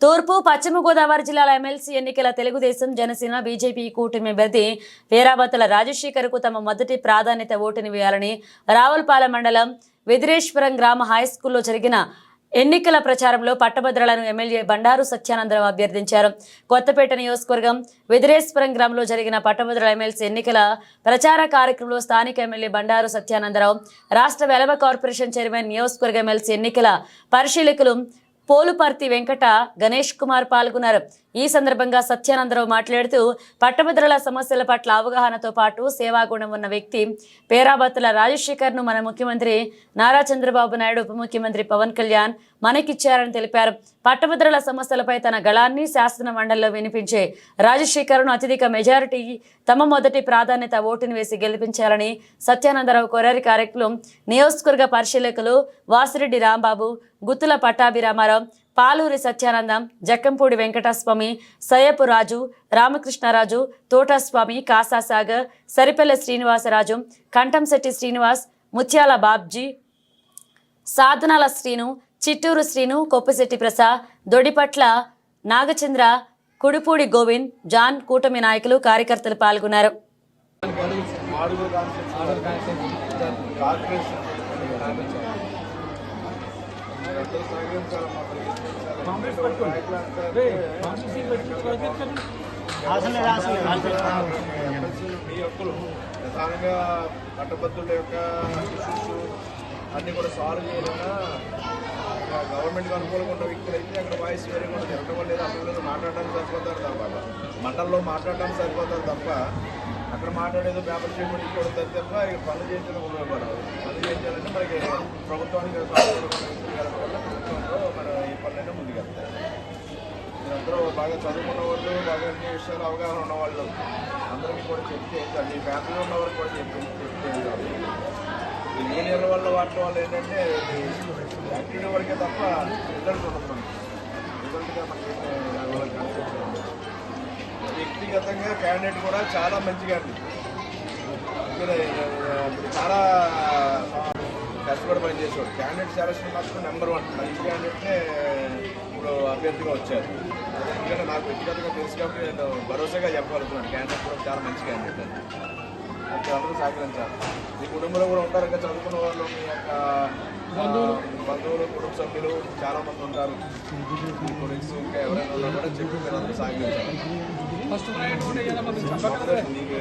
తూర్పు పశ్చిమ గోదావరి జిల్లాల ఎమ్మెల్సీ ఎన్నికల తెలుగుదేశం జనసేన బీజేపీ కూటమి అభ్యర్థి పేరాబత్తుల రాజశేఖర్కు తమ మొదటి ప్రాధాన్యత ఓటుని వేయాలని రావులపాలెం మండలం వెదిరేశ్వరం గ్రామ హై స్కూల్లో జరిగిన ఎన్నికల ప్రచారంలో పట్టభద్రులను ఎమ్మెల్యే బండారు సత్యానందరావు అభ్యర్థించారు. కొత్తపేట నియోజకవర్గం వెదిరేశ్వరం గ్రామంలో జరిగిన పట్టభద్రుల ఎమ్మెల్సీ ఎన్నికల ప్రచార కార్యక్రమంలో స్థానిక ఎమ్మెల్యే బండారు సత్యానందరావు రాష్ట్ర వెలవ కార్పొరేషన్ చైర్మన్ నియోజకవర్గ ఎమ్మెల్సీ ఎన్నికల పరిశీలకులు పోలుపర్తి వెంకట గణేష్ కుమార్ పాల్గొన్నారు. ఈ సందర్భంగా సత్యానందరావు మాట్లాడుతూ పట్టభద్రుల సమస్యల పట్ల అవగాహనతో పాటు సేవాగుణం ఉన్న వ్యక్తి పేరాబత్తుల రాజశేఖర్ను మన ముఖ్యమంత్రి నారా చంద్రబాబు నాయుడు ఉప ముఖ్యమంత్రి పవన్ కళ్యాణ్ మనకిచ్చారని తెలిపారు. పట్టభద్రుల సమస్యలపై తన గళాన్ని శాసన మండలిలో వినిపించే రాజశేఖర్ను అత్యధిక మెజారిటీ తమ మొదటి ప్రాధాన్యత ఓటును వేసి గెలిపించాలని సత్యానందరావు కోరారి. కార్యక్రమం నియోజకవర్గ పరిశీలకులు వాసిరెడ్డి రాంబాబు గుత్తుల పట్టాభిరామారావు పాలూరి సత్యానందం జక్కంపూడి వెంకటస్వామి సయ్యపు రాజు రామకృష్ణరాజు తోటస్వామి కాసాసాగర్ సరిపల్లె శ్రీనివాసరాజు కంఠంశెట్టి శ్రీనివాస్ ముత్యాల బాబ్జీ సాధనాల శ్రీను చిట్టూరు శ్రీను కొప్పిశెట్టి ప్రసాద్ దొడిపట్ల నాగచంద్ర కుడిపూడి గోవింద్ జాన్ కూటమి నాయకులు కార్యకర్తలు పాల్గొన్నారు. మీ హక్కులు ప్రధానంగా పట్టభద్రుల యొక్క ఇష్యూస్ అన్నీ కూడా సాల్వ్ చేయాలన్నా గవర్నమెంట్కి అనుకూలంగా ఉన్న వ్యక్తులు అయితే అక్కడ వాయిస్ వేరే కూడా తిరగడం లేదు అసలు మాట్లాడడానికి సరిపోతారు తప్ప. మండలంలో మాట్లాడడానికి సరిపోతారు తప్ప అక్కడ మాట్లాడేదో పేపర్ చేయడం కూడా తప్ప ఇక ఇక్కడ పనులు చేసిన ఉపయోగపడదు పనులు చేయించాలంటే మనకి ప్రభుత్వానికి ప్రభుత్వంలో మన ఈ పనులైనా ముందుకెళ్తాయి మీరందరూ బాగా చదువుకున్న వాళ్ళు బాగా అన్ని విషయాలు అవగాహన ఉన్న వాళ్ళు అందరికీ కూడా చెప్తే మీ ఫ్యామిలీలో ఉన్న వాళ్ళకి కూడా చెప్పి చెప్తే ఈ యూనియన్ వల్ల వాటి వల్ల ఏంటంటే యాక్టివిటీ వరకే తప్ప రిజల్ట్ ఉంటుంది మనకి రిజల్ట్గా మనకి వ్యక్తిగతంగా క్యాండిడేట్ కూడా చాలా మంచిగా అండి ఇక్కడ, ఇప్పుడు చాలా కష్టపడి పనిచేసేవాడు. క్యాండిడేట్ సెలక్షన్ మాత్రం నెంబర్ వన్ మంచి క్యాండిడేట్నే ఇప్పుడు అభ్యర్థిగా వచ్చారు. అదే ఎందుకంటే నాకు వ్యక్తిగతంగా తెలుసు కాబట్టి నేను భరోసాగా చెప్పగలుగుతున్నాను. క్యాండిడేట్ కూడా చాలా మంచి క్యాండిడేట్ అండి. అందరూ సహకరించాలి. మీ కుటుంబంలో కూడా ఉంటారు ఇంకా చదువుకున్న వాళ్ళు మీ యొక్క బంధువులు కుటుంబ సభ్యులు చాలా మంది ఉంటారు మీ ఇంకా ఎవరైనా ఉన్నా కూడా చెప్పి మీరు అందరూ మీకు